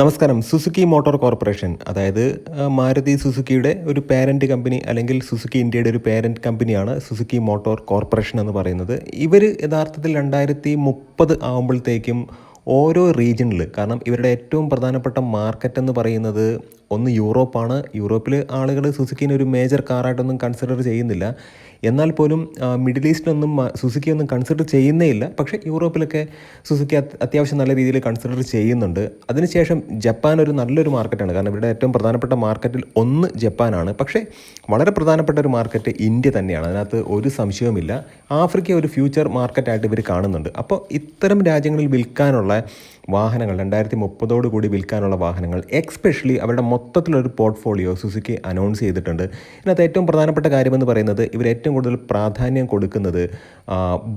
നമസ്കാരം. Suzuki motor corporation അതായത് മാരുതി സുസുക്കിയുടെ ഒരു പേരന്റ് കമ്പനി അല്ലെങ്കിൽ സുസുക്കി ഇന്ത്യയുടെ ഒരു പേരന്റ് കമ്പനിയാണ് സുസുക്കി മോട്ടോർ കോർപ്പറേഷൻ എന്ന് പറയുന്നത്. ഇവർ യഥാർത്ഥത്തിൽ രണ്ടായിരത്തി മുപ്പത് ആകുമ്പോഴത്തേക്കും ഓരോ റീജിയണിൽ കാരണം ഇവരുടെ ഏറ്റവും പ്രധാനപ്പെട്ട മാർക്കറ്റ് എന്ന് പറയുന്നത് ഒന്ന് യൂറോപ്പാണ്. യൂറോപ്പിൽ ആളുകൾ സുസുക്കിനെ ഒരു മേജർ കാറായിട്ടൊന്നും കൺസിഡർ ചെയ്യുന്നില്ല. എന്നാൽ പോലും മിഡിൽ ഈസ്റ്റിലൊന്നും സുസുക്കി ഒന്നും കൺസിഡർ ചെയ്യുന്നേ ഇല്ല. പക്ഷേ യൂറോപ്പിലൊക്കെ സുസുക്കി അത്യാവശ്യം നല്ല രീതിയിൽ കൺസിഡർ ചെയ്യുന്നുണ്ട്. അതിനുശേഷം ജപ്പാൻ ഒരു നല്ലൊരു മാർക്കറ്റാണ് കാരണം ഇവിടെ ഏറ്റവും പ്രധാനപ്പെട്ട മാർക്കറ്റിൽ ഒന്ന് ജപ്പാനാണ്. പക്ഷേ വളരെ പ്രധാനപ്പെട്ട ഒരു മാർക്കറ്റ് ഇന്ത്യ തന്നെയാണ്. അതിനകത്ത് ഒരു സംശയവുമില്ല. ആഫ്രിക്ക ഒരു ഫ്യൂച്ചർ മാർക്കറ്റായിട്ട് ഇവർ കാണുന്നുണ്ട്. അപ്പോൾ ഇത്തരം രാജ്യങ്ങളിൽ വിൽക്കാനുള്ള വാഹനങ്ങൾ രണ്ടായിരത്തി മുപ്പതോട് കൂടി വിൽക്കാനുള്ള വാഹനങ്ങൾ എക്സ്പെഷ്യലി അവരുടെ മൊത്തത്തിലൊരു പോർട്ട്ഫോളിയോ സുസുക്കി അനൗൺസ് ചെയ്തിട്ടുണ്ട്. ഇതിനകത്ത് ഏറ്റവും പ്രധാനപ്പെട്ട കാര്യമെന്ന് പറയുന്നത് ഇവർ ഏറ്റവും കൂടുതൽ പ്രാധാന്യം കൊടുക്കുന്നത്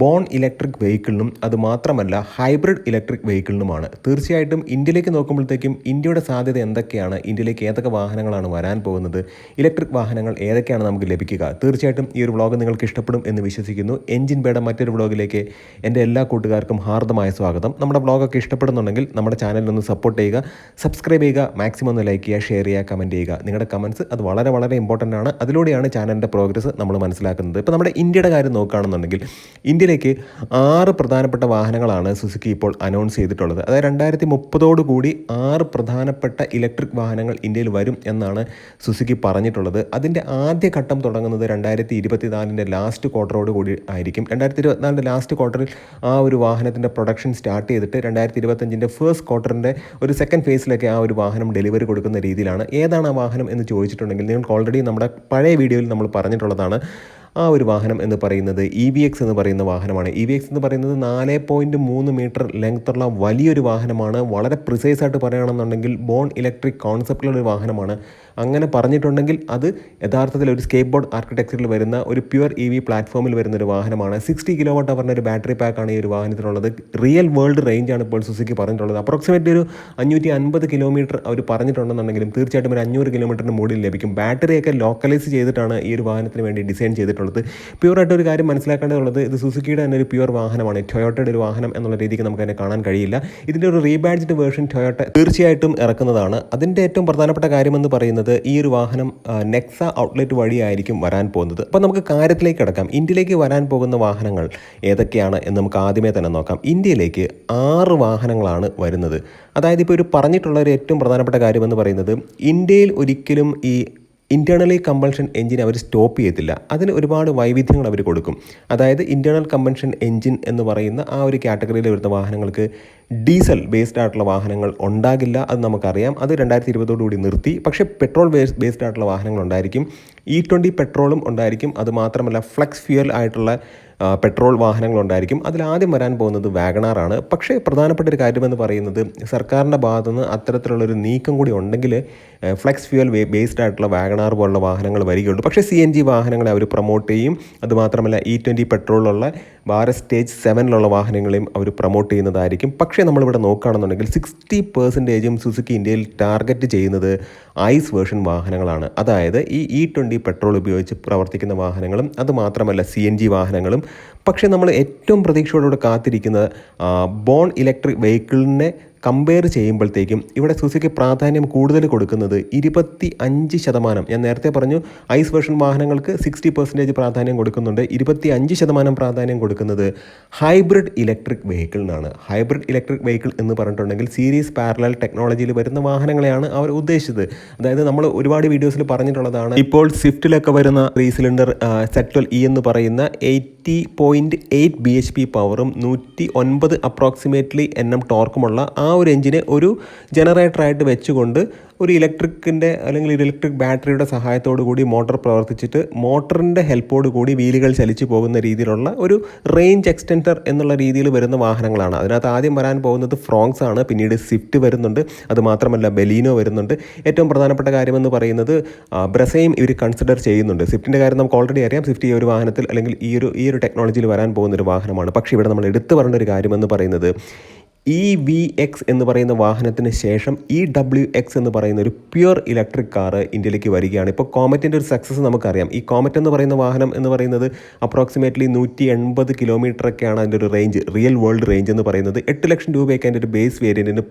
ബോൺ ഇലക്ട്രിക് വെഹിക്കിളിനും അത് മാത്രമല്ല ഹൈബ്രിഡ് ഇലക്ട്രിക് വെഹിക്കിളിനുമാണ് തീർച്ചയായിട്ടും ഇന്ത്യയിലേക്ക് നോക്കുമ്പോഴത്തേക്കും ഇന്ത്യയുടെ സാധ്യത എന്തൊക്കെയാണ് ഇന്ത്യയിലേക്ക് ഏതൊക്കെ വാഹനങ്ങളാണ് വരാൻ പോകുന്നത് ഇലക്ട്രിക് വാഹനങ്ങൾ ഏതൊക്കെയാണ് നമുക്ക് ലഭിക്കുക? തീർച്ചയായിട്ടും ഈ ഒരു വ്ളോഗ് നിങ്ങൾക്ക് ഇഷ്ടപ്പെടും എന്ന് വിശ്വസിക്കുന്നു. എഞ്ചിൻ ബേഡ മറ്റൊരു വ്ളോഗിലേക്ക് എന്റെ എല്ലാ കൂട്ടുകാർക്കും ഹാർദമായ സ്വാഗതം. നമ്മുടെ വ്ളോഗൊക്കെ ഇഷ്ടപ്പെടുന്നുണ്ടെങ്കിൽ നമ്മുടെ ചാനലിനൊന്ന് സപ്പോർട്ട് ചെയ്യുക സബ്സ്ക്രൈബ് ചെയ്യുക മാക്സിമം ഒന്ന് ലൈക്ക് ചെയ്യുക ഷെയർ ചെയ്യുക കമന്റ് ചെയ്യുക. നിങ്ങളുടെ കമൻസ് അത് വളരെ വളരെ ഇമ്പോർട്ടന്റ് ആണ്. അതിലൂടെയാണ് ചാനലിന്റെ പ്രോഗ്രസ് നമ്മൾ മനസ്സിലാക്കുന്നത്. ഇപ്പോൾ നമ്മുടെ ഇന്ത്യയുടെ കാര്യം നോക്കുകയാണെന്നുണ്ടെങ്കിൽ ഇന്ത്യയിലേക്ക് ആറ് പ്രധാനപ്പെട്ട വാഹനങ്ങളാണ് സുസുക്കി ഇപ്പോൾ അനൗൺസ് ചെയ്തിട്ടുള്ളത്. അതായത് രണ്ടായിരത്തി മുപ്പതോട് കൂടി ആറ് പ്രധാനപ്പെട്ട ഇലക്ട്രിക് വാഹനങ്ങൾ ഇന്ത്യയിൽ വരും എന്നാണ് സുസുക്കി പറഞ്ഞിട്ടുള്ളത്. അതിന്റെ ആദ്യ ഘട്ടം തുടങ്ങുന്നത് രണ്ടായിരത്തി ഇരുപത്തിനാലിന്റെ ലാസ്റ്റ് ക്വാർട്ടറോട് കൂടി ആയിരിക്കും. രണ്ടായിരത്തി ഇരുപത്തിനാലിന്റെ ലാസ്റ്റ് ക്വാർട്ടറിൽ ആ ഒരു വാഹനത്തിന്റെ പ്രൊഡക്ഷൻ സ്റ്റാർട്ട് ചെയ്തിട്ട് രണ്ടായിരത്തി ഇരുപത്തഞ്ചിന്റെ ഫസ്റ്റ് ക്വാർട്ടറിന്റെ ഒരു സെക്കൻഡ് ഫേസിലൊക്കെ ആ ഒരു വാഹനം ഡെലിവറി കൊടുക്കുന്ന രീതിയിലാണ്. ഏതാണ് ആ വാഹനം എന്ന് ചോദിച്ചിട്ടുണ്ടെങ്കിൽ നിങ്ങൾക്ക് ഓൾറെഡി നമ്മുടെ പഴയ വീഡിയോയിൽ നമ്മൾ പറഞ്ഞിട്ടുള്ളതാണ്. ആ ഒരു വാഹനം എന്ന് പറയുന്നത് ഇ വി എക്സ് എന്ന് പറയുന്ന വാഹനമാണ്. ഇ വി എക്സ് എന്ന് പറയുന്നത് നാല് പോയിന്റ് മൂന്ന് മീറ്റർ ലെങ്ത്തുള്ള വലിയൊരു വാഹനമാണ്. വളരെ പ്രിസൈസ് ആയിട്ട് പറയുകയാണെന്നുണ്ടെങ്കിൽ ബോൺ ഇലക്ട്രിക് കോൺസെപ്റ്റിലുള്ള ഒരു വാഹനമാണ്. അങ്ങനെ പറഞ്ഞിട്ടുണ്ടെങ്കിൽ അത് യഥാർത്ഥത്തിൽ ഒരു സ്കേപ്പ് ബോർഡ് ആർക്കിടെക്ചറിൽ വരുന്ന ഒരു പ്യുവർ ഇ വി പ്ലാറ്റ്ഫോമിൽ വരുന്ന ഒരു വാഹനമാണ്. സിക്സ്റ്റി കിലോ വാട്ട് അവറിന്റെ ഒരു ബാറ്ററി പാക്കാണ് ഈ ഒരു വാഹനത്തിനുള്ളത്. റിയൽ വേൾഡ് റേഞ്ചാണ് ഇപ്പോൾ സുസുക്കി പറഞ്ഞിട്ടുള്ളത്. അപ്രോക്സിമേറ്റ് ഒരു അഞ്ഞൂറ്റി അൻപത് കിലോമീറ്റർ അവർ പറഞ്ഞിട്ടുണ്ടെന്നുണ്ടെങ്കിലും തീർച്ചയായിട്ടും ഒരു അഞ്ഞൂറ് കിലോമീറ്ററിന് മുകളിൽ ലഭിക്കും. ബാറ്ററിയൊക്കെ ലോക്കലൈസ് ചെയ്തിട്ടാണ് ഈ ഒരു വാഹനത്തിന് വേണ്ടി ഡിസൈൻ ചെയ്തിട്ടുള്ളത്. പ്യുവറായിട്ട് ഒരു കാര്യം മനസ്സിലാക്കേണ്ടതുള്ളത് ഇത് സുസുക്കിയുടെ തന്നെ ഒരു പ്യുവർ വാഹനമാണ്. ടൊയോട്ടയുടെ ഒരു വാഹനം എന്നുള്ള രീതിക്ക് നമുക്ക് അതിനെ കാണാൻ കഴിയില്ല. ഇതിന്റെ ഒരു റീബാഡ്ജ്ഡ് വേർഷൻ ടൊയോട്ട തീർച്ചയായിട്ടും ഇറക്കുന്നതാണ്. അതിന്റെ ഏറ്റവും പ്രധാനപ്പെട്ട കാര്യമെന്ന് പറയുന്നത് ഈ ഒരു വാഹനം നെക്സ ഔട്ട്ലെറ്റ് വഴിയായിരിക്കും വരാൻ പോകുന്നത്. അപ്പോൾ നമുക്ക് കാര്യത്തിലേക്ക് കിടക്കാം. ഇന്ത്യയിലേക്ക് വരാൻ പോകുന്ന വാഹനങ്ങൾ ഏതൊക്കെയാണ് എന്ന് നമുക്ക് ആദ്യമേ തന്നെ നോക്കാം. ഇന്ത്യയിലേക്ക് ആറ് വാഹനങ്ങളാണ് വരുന്നത്. അതായത് ഇപ്പോൾ ഒരു പറഞ്ഞിട്ടുള്ള ഒരു ഏറ്റവും പ്രധാനപ്പെട്ട കാര്യമെന്ന് പറയുന്നത് ഇന്ത്യയിൽ ഒരിക്കലും ഈ ഇന്റേർണലി കമ്പൾഷൻ എഞ്ചിൻ അവർ സ്റ്റോപ്പ് ചെയ്യത്തില്ല. അതിന് ഒരുപാട് വൈവിധ്യങ്ങൾ അവർ കൊടുക്കും. അതായത് ഇന്റേർണൽ കമ്പൻഷൻ എഞ്ചിൻ എന്ന് പറയുന്ന ആ ഒരു കാറ്റഗറിയിൽ വരുന്ന വാഹനങ്ങൾക്ക് ഡീസൽ ബേസ്ഡ് ആയിട്ടുള്ള വാഹനങ്ങൾ ഉണ്ടാകില്ല അത് നമുക്കറിയാം. അത് രണ്ടായിരത്തി ഇരുപതോടുകൂടി നിർത്തി. പക്ഷേ പെട്രോൾ ബേസ് ബേസ്ഡ് ആയിട്ടുള്ള വാഹനങ്ങൾ ഉണ്ടായിരിക്കും. ഇ ട്വന്റി പെട്രോളും ഉണ്ടായിരിക്കും. അത് മാത്രമല്ല ഫ്ലക്സ് ഫ്യൂൽ ആയിട്ടുള്ള പെട്രോൾ വാഹനങ്ങളുണ്ടായിരിക്കും അതിലാദ്യം വരാൻ പോകുന്നത് വാഗണാറാണ് പക്ഷേ പ്രധാനപ്പെട്ട ഒരു കാര്യമെന്ന് പറയുന്നത് സർക്കാരിന്റെ ഭാഗത്തു നിന്ന് അത്തരത്തിലുള്ളൊരു നീക്കം കൂടി ഉണ്ടെങ്കിൽ ഫ്ലെക്സ് ഫ്യൂൽ ബേസ്ഡ് ആയിട്ടുള്ള വാഗണാർ പോലുള്ള വാഹനങ്ങൾ വരികയുള്ളൂ. പക്ഷേ സി എൻ ജി വാഹനങ്ങളെ അവർ പ്രൊമോട്ട് ചെയ്യും. അതുമാത്രമല്ല ഇ ട്വന്റി പെട്രോളിലുള്ള ഭാരത് സ്റ്റേജ് സെവനിലുള്ള വാഹനങ്ങളെയും അവർ പ്രൊമോട്ട് ചെയ്യുന്നതായിരിക്കും. പക്ഷേ നമ്മളിവിടെ നോക്കുകയാണെന്നുണ്ടെങ്കിൽ സിക്സ്റ്റി പെർസെന്റേജും സുസുക്കി ഇന്ത്യയിൽ ടാർഗറ്റ് ചെയ്യുന്നത് ഐസ് വേർഷൻ വാഹനങ്ങളാണ്. അതായത് ഈ ഇ ട്വന്റി പെട്രോൾ ഉപയോഗിച്ച് പ്രവർത്തിക്കുന്ന വാഹനങ്ങളും അതുമാത്രമല്ല സി എൻ ജി വാഹനങ്ങളും. പക്ഷേ നമ്മൾ ഏറ്റവും പ്രതീക്ഷയോടുകൂടെ കാത്തിരിക്കുന്നത് ബോൺ ഇലക്ട്രിക് വെഹിക്കിളിനെ കമ്പയർ ചെയ്യുമ്പോഴത്തേക്കും ഇവിടെ സുസുക്കി പ്രാധാന്യം കൂടുതൽ കൊടുക്കുന്നത് ഇരുപത്തി അഞ്ച് ശതമാനം. ഞാൻ നേരത്തെ പറഞ്ഞു ഐസ് വേർഷൻ വാഹനങ്ങൾക്ക് സിക്സ്റ്റി പെർസെന്റേജ് പ്രാധാന്യം കൊടുക്കുന്നുണ്ട്. ഇരുപത്തി അഞ്ച് ശതമാനം പ്രാധാന്യം കൊടുക്കുന്നത് ഹൈബ്രിഡ് ഇലക്ട്രിക് വെഹിക്കിളിനാണ്. ഹൈബ്രിഡ് ഇലക്ട്രിക് വെഹിക്കിൾ എന്ന് പറഞ്ഞിട്ടുണ്ടെങ്കിൽ സീരീസ് പാരലൽ ടെക്നോളജിയിൽ വരുന്ന വാഹനങ്ങളെയാണ് അവർ ഉദ്ദേശിച്ചത്. അതായത് നമ്മൾ ഒരുപാട് വീഡിയോസിൽ പറഞ്ഞിട്ടുള്ളതാണ്. ഇപ്പോൾ സ്വിഫ്റ്റിലൊക്കെ വരുന്ന ത്രീ സിലിണ്ടർ സെറ്റ്വൽ ഇ എന്ന് പറയുന്ന eighty point eight B H P പവറും നൂറ്റി ഒൻപത് അപ്രോക്സിമേറ്റ്ലി എൻ എം ടോർക്കുമുള്ള ആ ഒരു എഞ്ചിനെ ഒരു ജനറേറ്ററായിട്ട് വെച്ചുകൊണ്ട് ഒരു ഇലക്ട്രിക്കിന്റെ അല്ലെങ്കിൽ ഒരു ഇലക്ട്രിക് ബാറ്ററിയുടെ സഹായത്തോടു കൂടി മോട്ടോർ പ്രവർത്തിച്ചിട്ട് മോട്ടറിന്റെ ഹെൽപ്പോട് കൂടി വീലുകൾ ചലിച്ചു പോകുന്ന രീതിയിലുള്ള ഒരു റേഞ്ച് എക്സ്റ്റൻഡർ എന്നുള്ള രീതിയിൽ വരുന്ന വാഹനങ്ങളാണ്. അതിനകത്ത് ആദ്യം വരാൻ പോകുന്നത് ഫ്രോങ്സ് ആണ്. പിന്നീട് സ്വിഫ്റ്റ് വരുന്നുണ്ട്. അതുമാത്രമല്ല ബലീനോ വരുന്നുണ്ട്. ഏറ്റവും പ്രധാനപ്പെട്ട കാര്യമെന്ന് പറയുന്നത് ബ്രസയും ഇവർ കൺസിഡർ ചെയ്യുന്നുണ്ട്. സ്വിഫ്റ്റിന്റെ കാര്യം നമുക്ക് ഓൾറെഡി അറിയാം. സ്വിഫ്റ്റ് ഈ ഒരു വാഹനത്തിൽ അല്ലെങ്കിൽ ഈ ഒരു ഈ ഒരു ടെക്നോളജിയിൽ വരാൻ പോകുന്ന ഒരു വാഹനമാണ്. പക്ഷേ ഇവിടെ നമ്മൾ എടുത്തു പറഞ്ഞ ഒരു കാര്യമെന്ന് പറയുന്നത് ഇ വി എക്സ് എന്ന് പറയുന്ന വാഹനത്തിന് ശേഷം ഇ ഡബ്ല്യു എക്സ് എന്ന് പറയുന്ന ഒരു പ്യുർ ഇലക്ട്രിക് കാർ ഇന്ത്യയിലേക്ക് വരികയാണ്. ഇപ്പോൾ കോമറ്റിന്റെ ഒരു സക്സസ് നമുക്കറിയാം. ഈ കോമറ്റ് എന്ന് പറയുന്ന വാഹനം എന്ന് പറയുന്നത് അപ്രോക്സിമേറ്റ്ലി നൂറ്റി എൺപത് കിലോമീറ്ററൊക്കെയാണ് അതിന്റെ ഒരു റേഞ്ച് റിയൽ വേൾഡ് റേഞ്ച് എന്ന് പറയുന്നത്. എട്ട് ലക്ഷം രൂപയൊക്കെ അതിന്റെ ഒരു ബേസ് വേരിയന്റിന്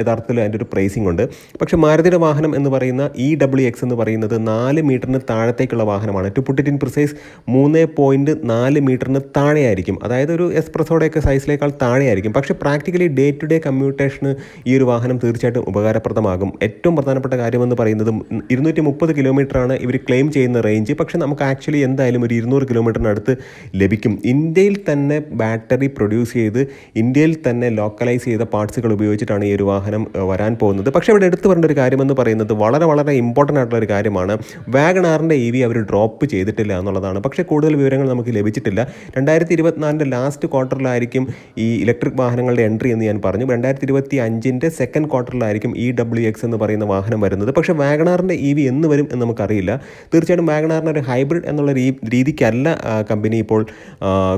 യഥാർത്ഥത്തിൽ അതിന്റെ ഒരു പ്രൈസിംഗ് ഉണ്ട്. പക്ഷേ മാരുതിയുടെ വാഹനം എന്ന് പറയുന്ന ഇ ഡബ്ല്യു എക്സ് എന്ന് പറയുന്നത് നാല് മീറ്ററിന് താഴത്തേക്കുള്ള വാഹനമാണ്. To put it in precise മൂന്ന് പോയിന്റ് നാല് മീറ്ററിന് താഴെയായിരിക്കും. അതായത് ഒരു എക്സ്പ്രസോടെയൊക്കെ സൈസിലേക്കാൾ താഴെയായിരിക്കും. പക്ഷേ പ്രാക്ടിക്കലി ഡേ ടു ഡേ കമ്മ്യൂട്ടേഷന് ഈ ഒരു വാഹനം തീർച്ചയായിട്ടും ഉപകാരപ്രദമാകും. ഏറ്റവും പ്രധാനപ്പെട്ട കാര്യമെന്ന് പറയുന്നത് ഇരുന്നൂറ്റി മുപ്പത് കിലോമീറ്ററാണ് ഇവർ ക്ലെയിം ചെയ്യുന്ന റേഞ്ച് പക്ഷേ നമുക്ക് ആക്ച്വലി എന്തായാലും ഒരു ഇരുന്നൂറ് കിലോമീറ്ററിനടുത്ത് ലഭിക്കും. ഇന്ത്യയിൽ തന്നെ ബാറ്ററി പ്രൊഡ്യൂസ് ചെയ്ത് ഇന്ത്യയിൽ തന്നെ ലോക്കലൈസ് ചെയ്ത പാർട്സുകൾ ഉപയോഗിച്ചിട്ടാണ് ഈ ഒരു വാഹനം വരാൻ പോകുന്നത്. പക്ഷേ ഇവിടെ എടുത്തു വരേണ്ട ഒരു കാര്യമെന്ന് പറയുന്നത് വളരെ വളരെ ഇമ്പോർട്ടന്റ് ആയിട്ടുള്ള ഒരു കാര്യമാണ്. വാഗണാറിന്റെ ഇ വി അവർ ഡ്രോപ്പ് ചെയ്തിട്ടില്ല എന്നുള്ളതാണ്. പക്ഷേ കൂടുതൽ വിവരങ്ങൾ നമുക്ക് ലഭിച്ചിട്ടില്ല. രണ്ടായിരത്തി ഇരുപത്തിനാലിന്റെ ലാസ്റ്റ് ക്വാർട്ടറിലായിരിക്കും ഈ ഇലക്ട്രിക് വാഹനങ്ങളുടെ എൻട്രി എന്ന് ഞാൻ പറഞ്ഞു. രണ്ടായിരത്തി ഇരുപത്തി അഞ്ചിന്റെ സെക്കൻഡ് ക്വാർട്ടറിലായിരിക്കും ഇ ഡബ്ല്യു എക്സ് എന്ന് പറയുന്ന വാഹനം വരുന്നത്. പക്ഷേ വാഗണാറിന്റെ ഇ വി എന്ന് വരും എന്ന് നമുക്കറിയില്ല. തീർച്ചയായിട്ടും വാഗണാറിന്റെ ഒരു ഹൈബ്രിഡ് എന്നുള്ള രീതിക്കല്ല കമ്പനി ഇപ്പോൾ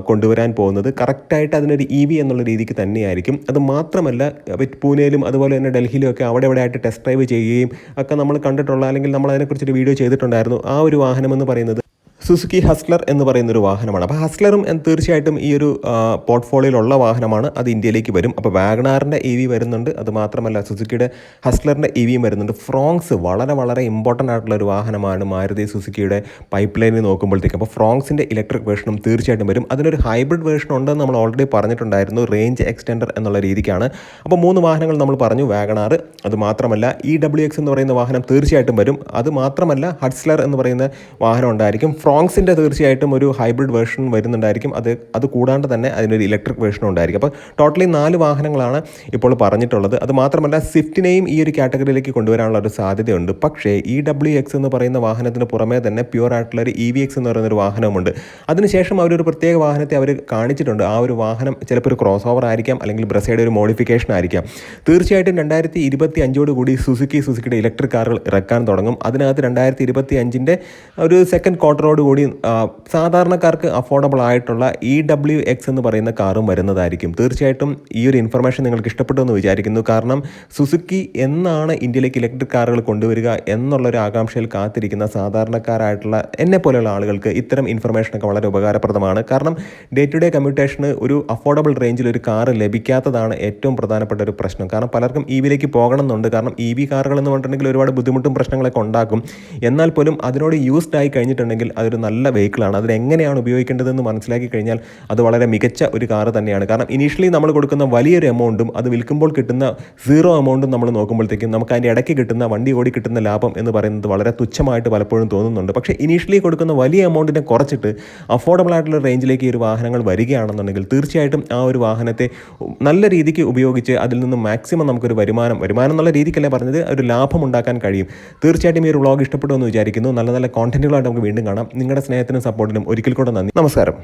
കൊണ്ടുവരാൻ പോകുന്നത്. കറക്റ്റായിട്ട് അതിനൊരു ഇ വി എന്നുള്ള രീതിക്ക് തന്നെയായിരിക്കും. അത് മാത്രമല്ല പൂനെയിലും അതുപോലെ തന്നെ ഡൽഹിയിലും ഒക്കെ അവിടെ ഇവിടെ ആയിട്ട് ടെസ്റ്റ് ഡ്രൈവ് ചെയ്യുകയും ഒക്കെ നമ്മൾ കണ്ടിട്ടുള്ള അല്ലെങ്കിൽ നമ്മൾ അതിനെക്കുറിച്ചൊരു വീഡിയോ ചെയ്തിട്ടുണ്ടായിരുന്നു. ആ ഒരു വാഹനം എന്ന് പറയുന്നത് സുസുക്കി ഹസ്ലർ എന്ന് പറയുന്ന ഒരു വാഹനമാണ് അപ്പോൾ ഹസ്ലറും തീർച്ചയായിട്ടും ഈ ഒരു പോർട്ട്ഫോളിയോയിലുള്ള വാഹനമാണ്. അത് ഇന്ത്യയിലേക്ക് വരും. അപ്പോൾ വാഗണാറിന്റെ ഇ വി വരുന്നുണ്ട്. അത് മാത്രമല്ല സുസുക്കിയുടെ ഹസ്ലറിന്റെ ഇ വിയും വരുന്നുണ്ട്. ഫ്രോങ്സ് വളരെ വളരെ ഇമ്പോർട്ടന്റ് ആയിട്ടുള്ള ഒരു വാഹനമാണ് മാരുതി സുസുക്കിയുടെ പൈപ്പ് ലൈനിൽ നോക്കുമ്പോഴത്തേക്കും. അപ്പോൾ ഫ്രോങ്സിന്റെ ഇലക്ട്രിക് വേർഷനും തീർച്ചയായിട്ടും വരും. അതിനൊരു ഹൈബ്രിഡ് വേർഷൻ ഉണ്ടെന്ന് നമ്മൾ ഓൾറെഡി പറഞ്ഞിട്ടുണ്ടായിരുന്നു. റേഞ്ച് എക്സ്റ്റെൻഡർ എന്നുള്ള രീതിക്കാണ്. അപ്പോൾ മൂന്ന് വാഹനങ്ങൾ നമ്മൾ പറഞ്ഞു. വാഗണാർ അത് മാത്രമല്ല ഇ ഡബ്ല്യു എക്സ് എന്ന് പറയുന്ന വാഹനം തീർച്ചയായിട്ടും വരും. അത് മാത്രമല്ല ഹഡ്സ്ലർ എന്ന് പറയുന്ന വാഹനം ഉണ്ടായിരിക്കും. ഫ്രോങ്സിന്റെ തീർച്ചയായിട്ടും ഒരു ഹൈബ്രിഡ് വേർഷൻ വരുന്നുണ്ടായിരിക്കും. അത് അത് കൂടാണ്ട് തന്നെ അതിനൊരു ഇലക്ട്രിക് വേർഷനും ഉണ്ടായിരിക്കും. അപ്പോൾ ടോട്ടലി നാല് വാഹനങ്ങളാണ് ഇപ്പോൾ പറഞ്ഞിട്ടുള്ളത്. അത് മാത്രമല്ല സ്വിഫ്റ്റിനെയും ഈ ഒരു കാറ്റഗറിയിലേക്ക് കൊണ്ടുവരാനുള്ള ഒരു സാധ്യതയുണ്ട്. പക്ഷേ ഇ ഡബ്ല്യു എക്സ് എന്ന് പറയുന്ന വാഹനത്തിന് പുറമേ തന്നെ പ്യുവർ ആയിട്ടുള്ള ഒരു ഇ വി എക്സ് എന്ന് പറയുന്ന ഒരു വാഹനമുണ്ട് അതിനുശേഷം അവരൊരു പ്രത്യേക വാഹനത്തെ അവർ കാണിച്ചിട്ടുണ്ട്. ആ ഒരു വാഹനം ചിലപ്പോൾ ഒരു ക്രോസ് ഓവർ ആയിരിക്കാം അല്ലെങ്കിൽ ബ്രസയുടെ ഒരു മോഡിഫിക്കേഷൻ ആയിരിക്കാം. തീർച്ചയായിട്ടും രണ്ടായിരത്തി ഇരുപത്തി അഞ്ചോട് കൂടി സുസുക്കി സുസുക്കിയുടെ ഇലക്ട്രിക് കാറുകൾ ഇറക്കാൻ തുടങ്ങും. അതിനകത്ത് രണ്ടായിരത്തി ഇരുപത്തി അഞ്ചിന്റെ ഒരു സെക്കൻഡ് ക്വാർട്ടറോട് കൂടി സാധാരണക്കാർക്ക് അഫോർഡബിൾ ആയിട്ടുള്ള ഇ ഡബ്ല്യു എക്സ് എന്ന് പറയുന്ന കാറും വരുന്നതായിരിക്കും. തീർച്ചയായിട്ടും ഈ ഒരു ഇൻഫർമേഷൻ നിങ്ങൾക്ക് ഇഷ്ടപ്പെട്ടു എന്ന് വിചാരിക്കുന്നു. കാരണം സുസുക്കി എന്നാണ് ഇന്ത്യയിലേക്ക് ഇലക്ട്രിക് കാറുകൾ കൊണ്ടുവരിക എന്നുള്ളൊരു ആകാംക്ഷയിൽ കാത്തിരിക്കുന്ന സാധാരണക്കാരായിട്ടുള്ള എന്നെ പോലെയുള്ള ആളുകൾക്ക് ഇത്തരം ഇൻഫർമേഷനൊക്കെ വളരെ ഉപകാരപ്രദമാണ്. കാരണം ഡേ ടു ഡേ കമ്മ്യൂട്ടേഷന് ഒരു അഫോർഡബിൾ റേഞ്ചിൽ ഒരു കാറ് ലഭിക്കാത്തതാണ് ഏറ്റവും പ്രധാനപ്പെട്ട ഒരു പ്രശ്നം. കാരണം പലർക്കും ഇ വിയിലേക്ക് പോകണം എന്നുണ്ട് കാരണം ഇ വി കാറുകൾ എന്ന് പറഞ്ഞിട്ടുണ്ടെങ്കിൽ ഒരുപാട് ബുദ്ധിമുട്ടും പ്രശ്നങ്ങളൊക്കെ ഉണ്ടാക്കും. എന്നാൽ പോലും അതിനോട് യൂസ്ഡ് ആയി കഴിഞ്ഞിട്ടുണ്ടെങ്കിൽ അതൊരു നല്ല വെഹിക്കിളാണ്. അതിനെങ്ങനെയാണ് ഉപയോഗിക്കേണ്ടതെന്ന് മനസ്സിലാക്കി കഴിഞ്ഞാൽ അത് വളരെ മികച്ച ഒരു കാറ് തന്നെയാണ്. കാരണം ഇനീഷ്യലി നമ്മൾ കൊടുക്കുന്ന വലിയൊരു എമൗണ്ടും അത് വിൽക്കുമ്പോൾ കിട്ടുന്ന സീറോ എമൗണ്ടും നമ്മൾ നോക്കുമ്പോഴത്തേക്കും നമുക്ക് അതിന്റെ ഇടയ്ക്ക് കിട്ടുന്ന വണ്ടി ഓടി കിട്ടുന്ന ലാഭം എന്ന് പറയുന്നത് വളരെ തുച്ഛമായിട്ട് പലപ്പോഴും തോന്നുന്നുണ്ട്. പക്ഷേ ഇനീഷ്യലി കൊടുക്കുന്ന വലിയ എമൗണ്ടിനെ കുറച്ചിട്ട് അഫോർഡബിൾ ആയിട്ടുള്ള റേഞ്ചിലേക്ക് ഈ ഒരു വാഹനങ്ങൾ വരികയാണെന്നുണ്ടെങ്കിൽ തീർച്ചയായിട്ടും ആ ഒരു വാഹനത്തെ നല്ല രീതിക്ക് ഉപയോഗിച്ച് അതിൽ നിന്ന് മാക്സിമം നമുക്കൊരു വരുമാനം വരുമാനം എന്നുള്ള രീതിക്കല്ലേ പറഞ്ഞത്? ഒരു ലാഭം ഉണ്ടാക്കാൻ കഴിയും. തീർച്ചയായിട്ടും ഈ ഒരു വ്ളോഗ് ഇഷ്ടപ്പെട്ടു എന്ന് വിചാരിക്കുന്നു. നല്ല നല്ല കോണ്ടന്റുകളായിട്ട് നമുക്ക് വീണ്ടും കാണാം. നിങ്ങളുടെ സ്നേഹത്തിനും സപ്പോർട്ടിനും ഒരിക്കൽ കൂടെ നന്ദി. നമസ്കാരം.